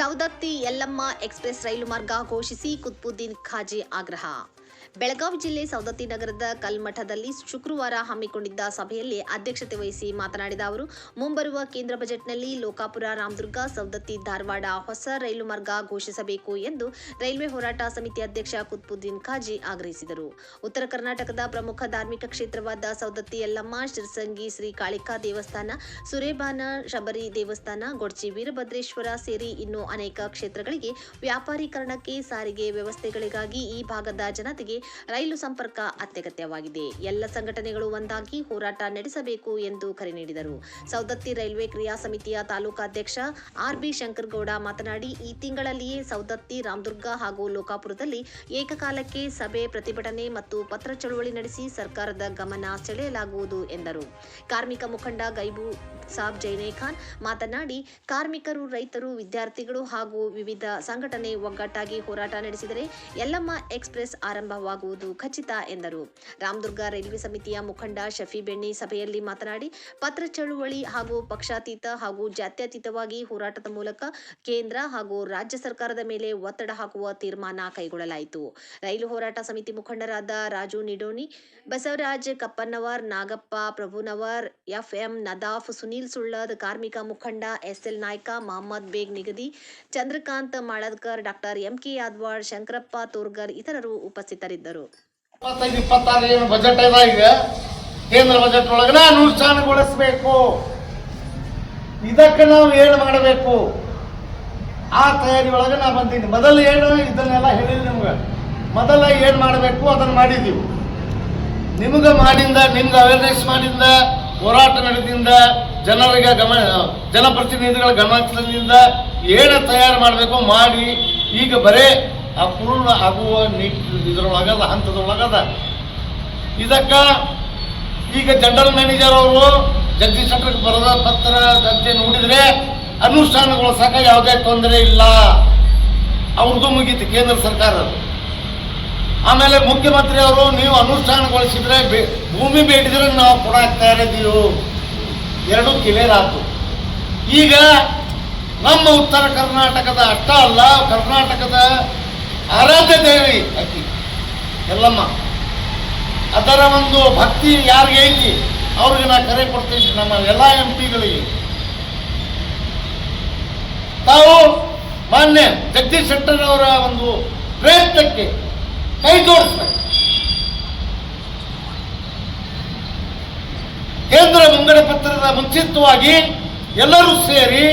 Saundatti Yellamma express ರೈಲು ಮಾರ್ಗ ಘೋಷಿಸಿ ಕುತ್ಬುದ್ದೀನ್ ಖಾಜಿ ಆಗ್ರಹ. ಬೆಳಗಾವಿ ಜಿಲ್ಲೆ ಸೌದತ್ತಿ ನಗರದ ಕಲ್ಮಠದಲ್ಲಿ ಶುಕ್ರವಾರ ಹಮ್ಮಿಕೊಂಡಿದ್ದ ಸಭೆಯಲ್ಲಿ ಅಧ್ಯಕ್ಷತೆ ವಹಿಸಿ ಮಾತನಾಡಿದ ಅವರು, ಮುಂಬರುವ ಕೇಂದ್ರ ಬಜೆಟ್ನಲ್ಲಿ ಲೋಕಾಪುರ, ರಾಮದುರ್ಗ ಸೌದತ್ತಿ ಧಾರವಾಡ ಹೊಸ ರೈಲು ಮಾರ್ಗ ಘೋಷಿಸಬೇಕು ಎಂದು ರೈಲ್ವೆ ಹೋರಾಟ ಸಮಿತಿ ಅಧ್ಯಕ್ಷ ಕುತ್ಬುದ್ದೀನ್ ಖಾಜಿ ಆಗ್ರಹಿಸಿದರು. ಉತ್ತರ ಕರ್ನಾಟಕದ ಪ್ರಮುಖ ಧಾರ್ಮಿಕ ಕ್ಷೇತ್ರವಾದ ಸೌದತ್ತಿ ಯಲ್ಲಮ್ಮ, ಶಿರ್ಸಂಗಿ ಶ್ರೀ ಕಾಳಿಕಾ ದೇವಸ್ಥಾನ, ಸುರೇಬಾನ, ಶಬರಿ ದೇವಸ್ಥಾನ, ಗೊಡ್ಚಿ ವೀರಭದ್ರೇಶ್ವರ ಸೇರಿ ಇನ್ನೂ ಅನೇಕ ಕ್ಷೇತ್ರಗಳಿಗೆ ವ್ಯಾಪಾರೀಕರಣಕ್ಕೆ ಸಾರಿಗೆ ವ್ಯವಸ್ಥೆಗಳಿಗಾಗಿ ಈ ಭಾಗದ ಜನತೆಗೆ ರೈಲು ಸಂಪರ್ಕ ಅತ್ಯಗತ್ಯವಾಗಿದೆ. ಎಲ್ಲ ಸಂಘಟನೆಗಳು ಒಂದಾಗಿ ಹೋರಾಟ ನಡೆಸಬೇಕು ಎಂದು ಕರೆ ನೀಡಿದರು. ಸೌದತ್ತಿ ರೈಲ್ವೆ ಕ್ರಿಯಾ ಸಮಿತಿಯ ತಾಲೂಕಾಧ್ಯಕ್ಷ ಆರ್ ಬಿ ಶಂಕರಗೌಡ ಮಾತನಾಡಿ, ಈ ತಿಂಗಳಲ್ಲಿಯೇ ಸೌದತ್ತಿ ರಾಮದುರ್ಗ ಹಾಗೂ ಲೋಕಾಪುರದಲ್ಲಿ ಏಕಕಾಲಕ್ಕೆ ಸಭೆ ಪ್ರತಿಭಟನೆ ಮತ್ತು ಪತ್ರ ಚಳುವಳಿ ನಡೆಸಿ ಸರ್ಕಾರದ ಗಮನ ಸೆಳೆಯಲಾಗುವುದು ಎಂದರು. ಕಾರ್ಮಿಕ ಮುಖಂಡ ಗೈಬು ಸಾಬ್ ಜೈನೇ ಖಾನ್ ಮಾತನಾಡಿ, ಕಾರ್ಮಿಕರು, ರೈತರು, ವಿದ್ಯಾರ್ಥಿಗಳು ಹಾಗೂ ವಿವಿಧ ಸಂಘಟನೆ ಒಗ್ಗಟ್ಟಾಗಿ ಹೋರಾಟ ನಡೆಸಿದರೆ ಯಲ್ಲಮ್ಮ ಎಕ್ಸ್ಪ್ರೆಸ್ ಆರಂಭವಾಗುವುದು ಖಚಿತ ಎಂದರು. ರಾಮದುರ್ಗ ರೈಲ್ವೆ ಸಮಿತಿಯ ಮುಖಂಡ ಶಫಿ ಬೆಣ್ಣಿ ಸಭೆಯಲ್ಲಿ ಮಾತನಾಡಿ, ಪತ್ರ ಚಳುವಳಿ ಹಾಗೂ ಪಕ್ಷಾತೀತ ಹಾಗೂ ಜಾತ್ಯತೀತವಾಗಿ ಹೋರಾಟದ ಮೂಲಕ ಕೇಂದ್ರ ಹಾಗೂ ರಾಜ್ಯ ಸರ್ಕಾರದ ಮೇಲೆ ಒತ್ತಡ ಹಾಕುವ ತೀರ್ಮಾನ ಕೈಗೊಳ್ಳಲಾಯಿತು. ರೈಲು ಹೋರಾಟ ಸಮಿತಿ ಮುಖಂಡರಾದ ರಾಜು ನಿಡೋನಿ ಬಸವರಾಜ್ ಕಪ್ಪನವರ್, ನಾಗಪ್ಪ ಪ್ರಭುನವರ್, ಎಫ್ಎಂ ನದಾಫ್ ಸುನೀಲ್ ಸುಳ್ಳದ್ ಕಾರ್ಮಿಕ ಮುಖಂಡ S L Naik, Mohammed Beg Nigadi, Chandrakant Maladkar, doctor M K Yadawad Shankarappa Torgar ಇತರರು ಉಪಸ್ಥಿತರಿದ್ದರು. ಬಜೆಟ್ ಕೇಂದ್ರ ಬಜೆಟ್ ಒಳಗನ ಅನುಷ್ಠಾನಗೊಳಿಸಬೇಕು ಇದಕ್ಕೆ ನಾವು ಏನು ಮಾಡಬೇಕು? ಆ ತಯಾರಿ ಒಳಗೆ ನಾ ಬಂದೀನಿ ಮೊದಲು ಏನು ಇದನ್ನೆಲ್ಲ ಹೇಳಿಲ್ಲ ನಿಮ್ಗೆ. ಮೊದಲ ಏನು ಮಾಡಬೇಕು ಅದನ್ನು ಮಾಡಿದ್ದೀವಿ. ನಿಮ್ಗೆ ಮಾಡಿಂದ, ನಿಮ್ಗೆ ಅವೇರ್ನೆಸ್ ಮಾಡಿಂದ, ಹೋರಾಟ ನಡೆದಿಂದ ಜನರಿಗೆ ಗಮನ ಜನಪ್ರತಿನಿಧಿಗಳ ಗಮನದಿಂದ ಏನು ತಯಾರು ಮಾಡಬೇಕು ಮಾಡಿ, ಈಗ ಬರೇ ಆ ಪೂರ್ಣ ಆಗುವ ನಿಟ್ ಇದರೊಳಗದ, ಹಂತದೊಳಗದ. ಇದಕ್ಕ ಈಗ ಜನರಲ್ ಮ್ಯಾನೇಜರ್ ಅವರು ಜಗದೀಶ್ ಶೆಟ್ಟರ್ಗೆ ಬರೆದ ಪತ್ರ ಗದ್ದೆ ನೋಡಿದರೆ ಅನುಷ್ಠಾನಗೊಳಿಸಕ ಯಾವುದೇ ತೊಂದರೆ ಇಲ್ಲ. ಅವ್ರದ್ದು ಮುಗೀತು ಕೇಂದ್ರ ಸರ್ಕಾರ ಆಮೇಲೆ ಮುಖ್ಯಮಂತ್ರಿ ಅವರು ನೀವು ಅನುಷ್ಠಾನಗೊಳಿಸಿದ್ರೆ ಭೂಮಿ ಬೇಡಿದ್ರೆ ನಾವು ಕೊಡಾಕ್ ತಯಾರಿದ್ದೀವಿ. ಎರಡೂ ಕ್ಲಿಯರ್ ಆಯಿತು. ಈಗ ನಮ್ಮ ಉತ್ತರ ಕರ್ನಾಟಕದ ಅಷ್ಟ ಅಲ್ಲ, ಕರ್ನಾಟಕದ ಆರಾಧ್ಯ ದೇವಿ ಅಕ್ಕಿ ಎಲ್ಲಮ್ಮ ಅದರ ಒಂದು ಭಕ್ತಿ ಯಾರಿಗೆ ಐತಿ? ಅವ್ರಿಗೆ ನಾ ಕರೆ ಕೊಡ್ತೀನಿ ನಮ್ಮ ಎಲ್ಲ ಎಂ ಪಿಗಳಿಗೆ ತಾವು ಮಾನ್ಯ ಜಗದೀಶ್ ಶೆಟ್ಟರ್ ಅವರ ಒಂದು ಪ್ರಯತ್ನಕ್ಕೆ ಕೈ ಜೋಡಿಸ್ಬೇಕು ಕೇಂದ್ರ ಮುಂಗಡ ಪತ್ರದ ಮುಂಚಿತವಾಗಿ ಎಲ್ಲರೂ ಸೇರಿ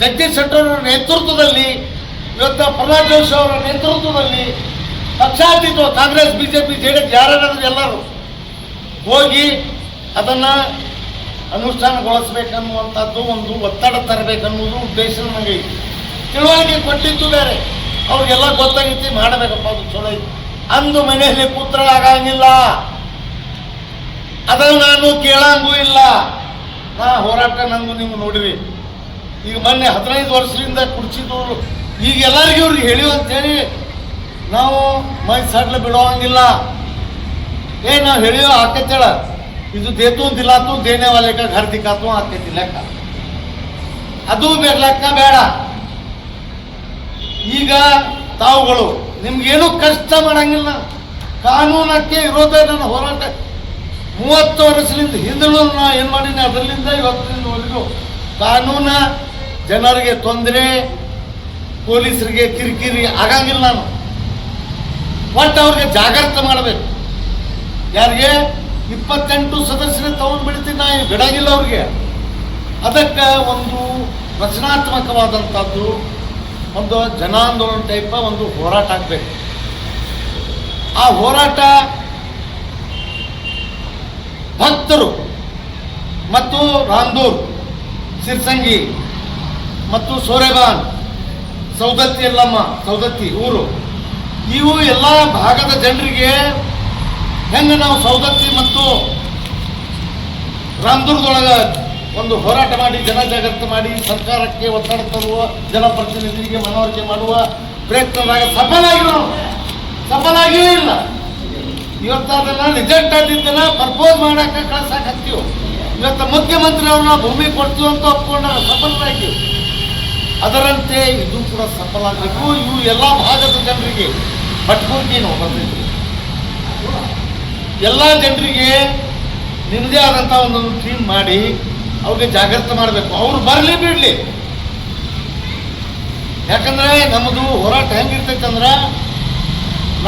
ಜಗದೀಶ್ ಶೆಟ್ಟರ್ ನೇತೃತ್ವದಲ್ಲಿ ಇವತ್ತ ಪ್ರಹ್ಲಾದ್ ಜೋಶಿ ಅವರ ನೇತೃತ್ವದಲ್ಲಿ ಪಕ್ಷಾತೀತ ಕಾಂಗ್ರೆಸ್, ಬಿಜೆಪಿ ಎಸ್ ಯಾರಾದ್ರೂ ಎಲ್ಲರೂ ಹೋಗಿ ಅದನ್ನ ಅನುಷ್ಠಾನಗೊಳಿಸ್ಬೇಕನ್ನುವಂಥದ್ದು ಒಂದು ಒತ್ತಡ ತರಬೇಕನ್ನುವುದು ಉದ್ದೇಶ ನನಗೆ. ತಿಳುವಳಿಕೆ ಕೊಟ್ಟಿದ್ದು ಬೇರೆ. ಅವ್ರಿಗೆಲ್ಲ ಗೊತ್ತಾಗಿತ್ತು ಮಾಡಬೇಕಪ್ಪ, ಅದು ಚಲೋ ಅಂದು ಮನೆಯಲ್ಲಿ ಪುತ್ರ ಆಗಂಗಿಲ್ಲ. ಅದನ್ನು ನಾನು ಕೇಳಂಗೂ ಇಲ್ಲ. ನಾ ಹೋರಾಟ ನಂದು ನೀವು ನೋಡಿರಿ. ಈಗ ಮೊನ್ನೆ ಹದಿನೈದು ವರ್ಷದಿಂದ ಕುಡಿಸಿದವರು ಈಗ ಎಲ್ಲರಿಗೂ ಇವ್ರಿಗೆ ಹೇಳಿ ಅಂತೇಳಿ ನಾವು ಮೈ ಸಡ್ಲ ಬಿಡೋಂಗಿಲ್ಲ. ಏ, ನಾವು ಹೇಳಿಯೋ ಆಕೈತೇಳ ಇದು ದೇತು ದಿಲಾತು ದೇನೆ ವಾಲೆಕ ಘರ್ ದಿಕ್ಕಾತು ಆಕೈತಿ ಲೆಕ್ಕ. ಅದು ಲೆಕ್ಕ ಬೇಡ. ಈಗ ತಾವುಗಳು, ನಿಮ್ಗೇನು ಕಷ್ಟ ಮಾಡಂಗಿಲ್ಲ. ಕಾನೂನಕ್ಕೆ ಇರೋದೇ ನನ್ನ ಹೋರಾಟ. ಮೂವತ್ತು ವರ್ಷದಿಂದ ಹಿಂದಲೂ ನಾ ಏನು ಮಾಡೀನಿ ಅದರಿಂದ ಇವತ್ತಿನವರೆಗೂ ಕಾನೂನ ಜನರಿಗೆ ತೊಂದರೆ, ಪೊಲೀಸರಿಗೆ ಕಿರಿಕಿರಿ ಆಗಂಗಿಲ್ಲ ನಾನು. ಒಟ್ಟು ಅವ್ರಿಗೆ ಜಾಗೃತ ಮಾಡಬೇಕು. ಯಾರಿಗೆ? ಇಪ್ಪತ್ತೆಂಟು ಸದಸ್ಯರ ತಗೊಂಡು ಬಿಡ್ತೀನಿ ನಾ ಬಿಡಂಗಿಲ್ಲ ಅವ್ರಿಗೆ. ಅದಕ್ಕೆ ಒಂದು ರಚನಾತ್ಮಕವಾದಂಥದ್ದು, ಒಂದು ಜನಾಂದೋಲನ ಟೈಪ ಒಂದು ಹೋರಾಟ ಆಗಬೇಕು. ಆ ಹೋರಾಟ ಭಕ್ತರು ಮತ್ತು ರಾಂದೂರ್ ಸಿರ್ಸಂಗಿ ಮತ್ತು ಸೋರೆಬಾನ್, ಸೌದತ್ತಿ ಎಲ್ಲಮ್ಮ ಸೌದತ್ತಿ ಊರು. ಇವು ಎಲ್ಲ ಭಾಗದ ಜನರಿಗೆ ಹೆಂಗೆ ನಾವು ಸೌದತ್ತಿ ಮತ್ತು ರಾಮದುರ್ಗದೊಳಗ ಒಂದು ಹೋರಾಟ ಮಾಡಿ, ಜನ ಜಾಗೃತಿ ಮಾಡಿ, ಸರ್ಕಾರಕ್ಕೆ ಒತ್ತಡ ತರುವ ಜನಪ್ರತಿನಿಧಿಗೆ ಮನವರಿಕೆ ಮಾಡುವ ಪ್ರಯತ್ನದಾಗ ಸಫಲಾಗಿ ನಾವು. ಸಫಲಾಗಿಯೂ ಇಲ್ಲ. ಇವತ್ತು ಅದನ್ನ ರಿಜೆಕ್ಟ್ ಆಗಿದ್ದನ್ನ ಪ್ರಪೋಸ್ ಮಾಡಕ್ಕೆ ಕಳ್ಸಕ್ ಹತ್ತೀವಿ ಇವತ್ತು ಮುಖ್ಯಮಂತ್ರಿ ಅವ್ರನ್ನ ಭೂಮಿ ಕೊಡ್ತೀವಿ ಅಂತ ಒಪ್ಕೊಂಡ ಸಫಲರಾಗಿ ಅದರಂತೆ ಇದು ಕೂಡ ಸಫಲ ಆಗಬೇಕು. ಇವು ಎಲ್ಲ ಭಾಗದ ಜನರಿಗೆ ಪಟ್ಕೊಂಡು ನಾವು ಬರ್ತೈತಿ ಎಲ್ಲ ಜನರಿಗೆ ನಿಮ್ಮದೇ ಆದಂಥ ಒಂದೊಂದು ಟೀಮ್ ಮಾಡಿ ಅವ್ರಿಗೆ ಜಾಗೃತ ಮಾಡಬೇಕು. ಅವ್ರು ಬರಲಿ ಬಿಡಲಿ. ಯಾಕಂದ್ರೆ ನಮ್ಮದು ಹೋರಾಟ ಹೆಂಗಿರ್ತೈತೆ ಅಂದ್ರೆ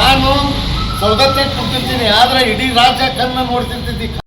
ನಾನು ಸೌದತ್ತೆ ಕೊಡ್ತಿರ್ತೀನಿ ಆದ್ರೆ ಇಡೀ ರಾಜ್ಯ ಕಣ್ಣ ನೋಡ್ತಿರ್ತೈತಿ